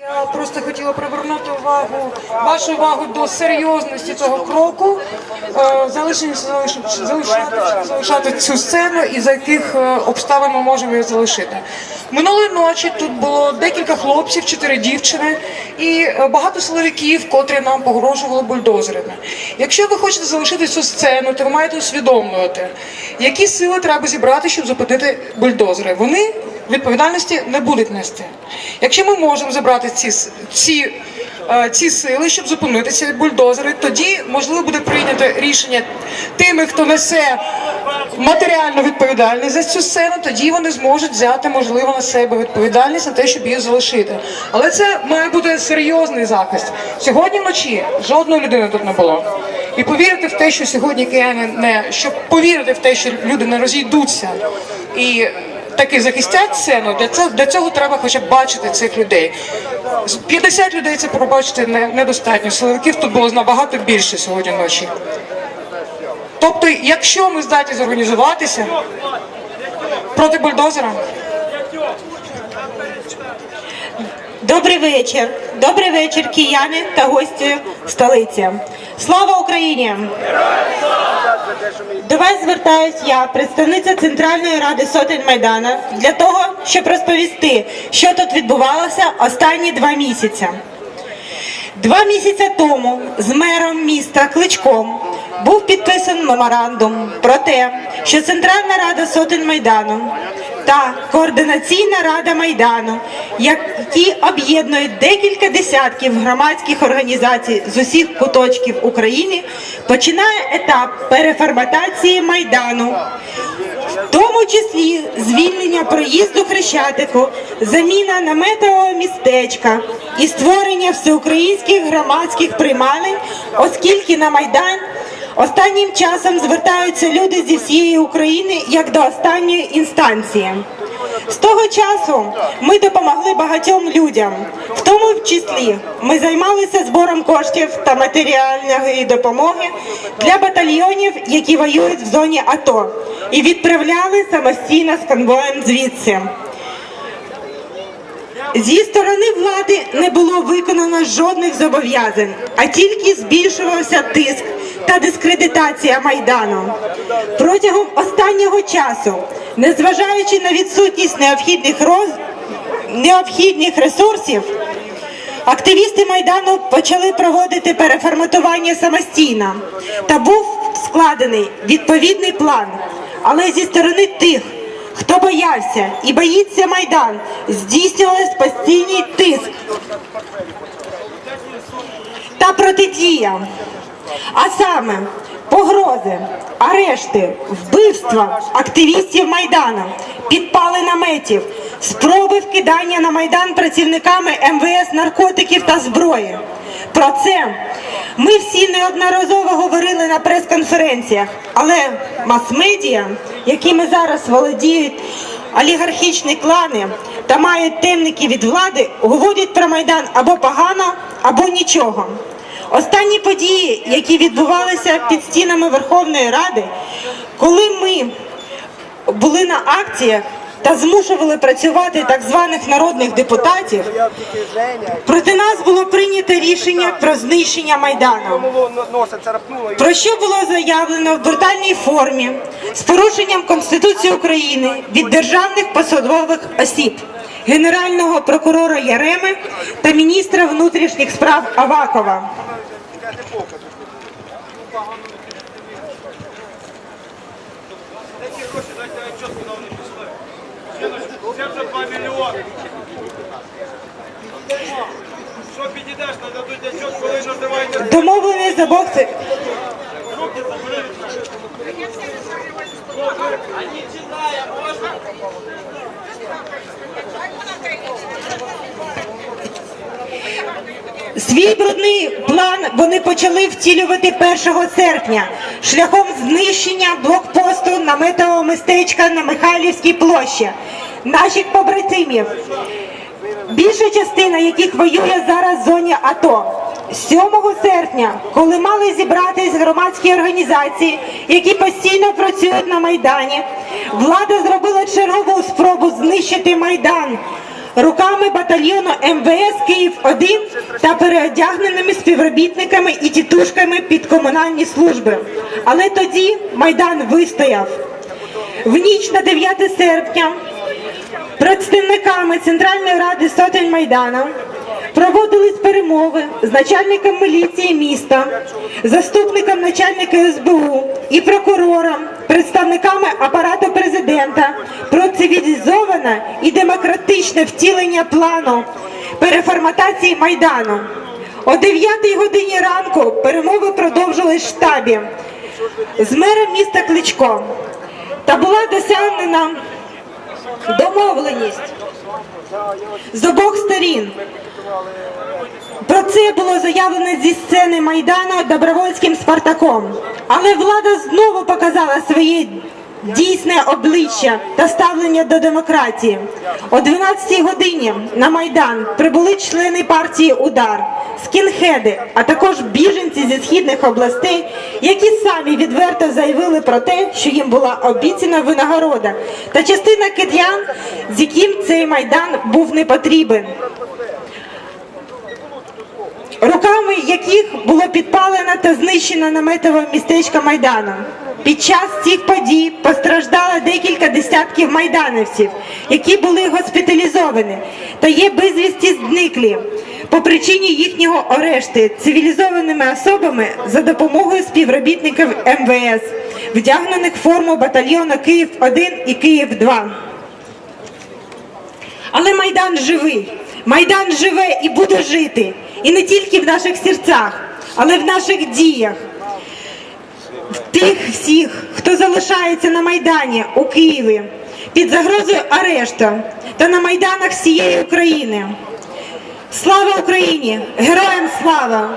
Я просто хотіла привернути увагу, вашу увагу до серйозності цього кроку, е, залишитися залишати, залишати цю сцену і за яких е, обставин ми можемо її залишити. Минулої ночі тут було декілька хлопців, чотири дівчини і е, багато силовиків, котрі нам погрожували бульдозерами. Якщо ви хочете залишити цю сцену, то ви маєте усвідомлювати, які сили треба зібрати, щоб зупинити бульдозери. Вони відповідальності не будуть нести. Якщо ми можемо забрати ці, ці, е, ці сили, щоб зупинити ці бульдозери, тоді можливо буде прийнято рішення тими, хто несе матеріальну відповідальність за цю сцену, тоді вони зможуть взяти можливо на себе відповідальність на те, щоб її залишити. Але це має бути серйозний захист. Сьогодні вночі жодної людини тут не було. І повірити в те, що сьогодні кияни не щоб повірити в те, що люди не розійдуться і таки захистять сцену, для цього, для цього треба хоча б бачити цих людей. З 50 людей це пробачити не, недостатньо. Силовиків тут було набагато більше сьогодні вночі. Тобто, якщо ми здатні зорганізуватися проти бульдозера, Добрий вечір. Добрий вечір, кияни та гості столиці. Слава Україні! До вас звертаюсь я, представниця Центральної ради сотень Майдана, для того, щоб розповісти, що тут відбувалося останні два місяці. Два місяці тому з мером міста Кличком був підписаний меморандум про те, що Центральна рада сотень Майдану та Координаційна рада Майдану, які об'єднують декілька десятків громадських організацій з усіх куточків України, починає етап переформатації Майдану тому числі звільнення проїзду Хрещатику, заміна наметового містечка і створення всеукраїнських громадських приймалень, оскільки на Майдан останнім часом звертаються люди зі всієї України як до останньої інстанції. З того часу ми допомогли багатьом людям, в тому числі ми займалися збором коштів та матеріальної допомоги для батальйонів, які воюють в зоні АТО, і відправляли самостійно з конвоєм звідси. Зі сторони влади не було виконано жодних зобов'язань, а тільки збільшувався тиск та дискредитація майдану. Протягом останнього часу, незважаючи на відсутність необхідних роз... необхідних ресурсів, активісти майдану почали проводити переформатування самостійно та був складений відповідний план. Але зі сторони тих, хто боявся і боїться майдан, здійснювався постійний тиск та протидія. А саме погрози, арешти, вбивства активістів Майдану, підпали наметів, спроби вкидання на Майдан працівниками МВС наркотиків та зброї. Про це ми всі неодноразово говорили на прес-конференціях, але мас-медіа, якими зараз володіють олігархічні клани та мають темники від влади, говорять про Майдан або погано, або нічого. Останні події, які відбувалися під стінами Верховної Ради, коли ми були на акціях та змушували працювати так званих народних депутатів, проти нас було прийнято рішення про знищення майдану. Про що було заявлено в брутальній формі з порушенням Конституції України від державних посадових осіб, генерального прокурора Яреми та міністра внутрішніх справ Авакова. 72 мільйони. Що підійдеш, нададуть отчет, коли називаєте Домовлений з обох це- руки забери. Они читая, можно? Свій брудний план вони почали втілювати 1 серпня шляхом знищення блокпосту наметового містечка на Михайлівській площі, наших побратимів, більша частина яких воює зараз в зоні АТО. 7 серпня, коли мали зібратись громадські організації, які постійно працюють на Майдані, влада зробила чергову спробу знищити Майдан. руками батальйону МВС Київ 1 та переодягненими співробітниками і тітушками під комунальні служби. Але тоді Майдан вистояв. В ніч на 9 серпня представниками Центральної ради сотень Майдана проводились перемови з начальником міліції міста, заступником начальника СБУ і прокурором, представниками апарату президента про цивілізоване і демократичне втілення плану переформатації Майдану. О 9 годині ранку перемови продовжились в штабі з мером міста Кличко та була досягнена домовленість з обох сторін. Про це було заявлено зі сцени Майдану добровольським Спартаком. Але влада знову показала своє дійсне обличчя та ставлення до демократії. О 12 годині на Майдан прибули члени партії Удар, скінхеди, а також біженці зі східних областей, які самі відверто заявили про те, що їм була обіцяна винагорода, та частина киян, з яким цей майдан був не потрібен руками яких було підпалено та знищено наметове містечко Майдану. Під час цих подій постраждало декілька десятків майдановців, які були госпіталізовані та є безвісті зниклі по причині їхнього арешту цивілізованими особами за допомогою співробітників МВС, вдягнених в форму батальйону Київ 1 і Київ 2 але Майдан живий. Майдан живе і буде жити. І не тільки в наших серцях, але в наших діях. Тих всіх, хто залишається на Майдані у Києві під загрозою арешту та на майданах всієї України. Слава Україні! Героям слава!